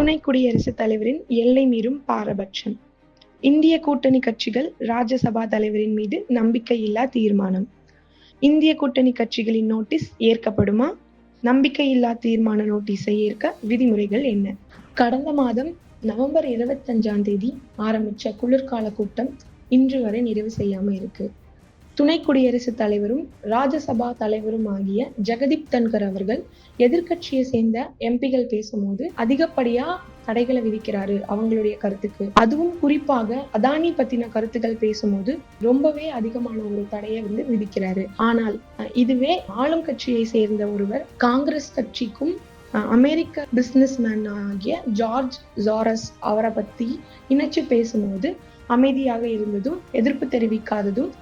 துணை குடியரசுத் தலைவரின் எல்லை மீறும் பாரபட்சம். இந்திய கூட்டணி கட்சிகள் ராஜ்யசபா தலைவரின் மீது நம்பிக்கையில்லா தீர்மானம். இந்திய கூட்டணி கட்சிகளின் நோட்டீஸ் ஏற்கப்படுமா? நம்பிக்கையில்லா தீர்மான நோட்டீஸை ஏற்க விதிமுறைகள் என்ன? கடந்த மாதம் நவம்பர் இருபத்தஞ்சாம் தேதி ஆரம்பிச்ச குளிர்கால கூட்டம் இன்று வரை நிறைவு செய்யாம இருக்கு. துணை குடியரசுத் தலைவரும் ராஜ்யசபா தலைவரும் ஆகிய ஜெகதீப் தன்கர் அவர்கள் எதிர்கட்சியை சேர்ந்த எம்பிகள் பேசும்போது அதிகப்படியா தடைகளை விதிக்கிறாரு அவங்களுடைய கருத்துக்கு. அதுவும் குறிப்பாக அதானி பத்தின கருத்துக்கள் பேசும்போது ரொம்பவே அதிகமான ஒரு தடையை வந்து விதிக்கிறாரு. ஆனால் இதுவே ஆளும் கட்சியை சேர்ந்த ஒருவர் காங்கிரஸ் கட்சிக்கும் அமெரிக்க பிசினஸ் மேன் ஆகிய ஜார்ஜ் ஜாரஸ் அவரை பத்தி இணைச்சு பேசும்போது அமைதியாக இருந்ததும் எதிர்ப்பு தெரிவிக்காததும்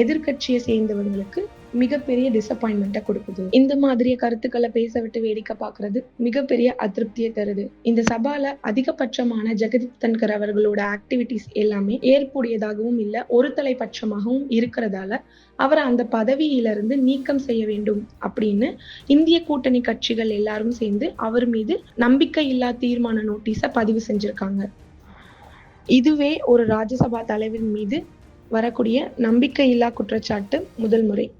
எதிர்கட்சியை எதிர்க்கட்சியை மிகப்பெரிய டிசப்பாயின்மெண்ட்டை கொடுக்குது. இந்த மாதிரி கருத்துக்களை பேச விட்டு வேடிக்கை பார்க்கிறது மிகப்பெரிய அதிருப்தியை தருது. இந்த சபால அதிகபட்சமான ஜெகதீப் தன்கர் அவர்களோட ஆக்டிவிட்டிஸ் எல்லாமே ஏற்புடையதாகவும் இல்ல ஒரு தலைப்பட்சமாகவும் இருக்கிறதால அவரை அந்த பதவியிலிருந்து நீக்கம் செய்ய வேண்டும் அப்படின்னு இந்திய கூட்டணி கட்சிகள் எல்லாரும் சேர்ந்து அவர் மீது நம்பிக்கை இல்லா தீர்மான நோட்டீஸை பதிவு செஞ்சிருக்காங்க. இதுவே ஒரு ராஜ்யசபா தலைவர் மீது வரக்கூடிய நம்பிக்கையில்லா குற்றச்சாட்டு முதல் முறை.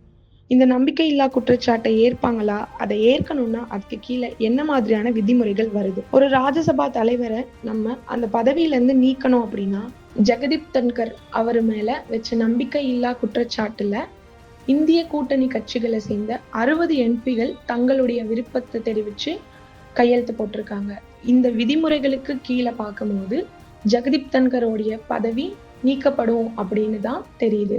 இந்த நம்பிக்கையில்லா குற்றச்சாட்டை ஏற்பாங்களா? அதை ஏற்கணும்னா அதுக்கு கீழே என்ன மாதிரியான விதிமுறைகள் வருது? ஒரு ராஜ்யசபா தலைவரை நம்ம அந்த பதவியில இருந்து நீக்கணும் அப்படின்னா ஜெகதீப் தன்கர் அவர் மேல வச்ச நம்பிக்கையில்லா குற்றச்சாட்டுல இந்திய கூட்டணி கட்சிகளை சேர்ந்த அறுபது எம்பிகள் தங்களுடைய விருப்பத்தை தெரிவிச்சு கையெழுத்து போட்டிருக்காங்க. இந்த விதிமுறைகளுக்கு கீழே பார்க்கும்போது ஜெகதீப் தன்கரோடைய பதவி நீக்கப்படும் அப்படின்னு தான் தெரியுது.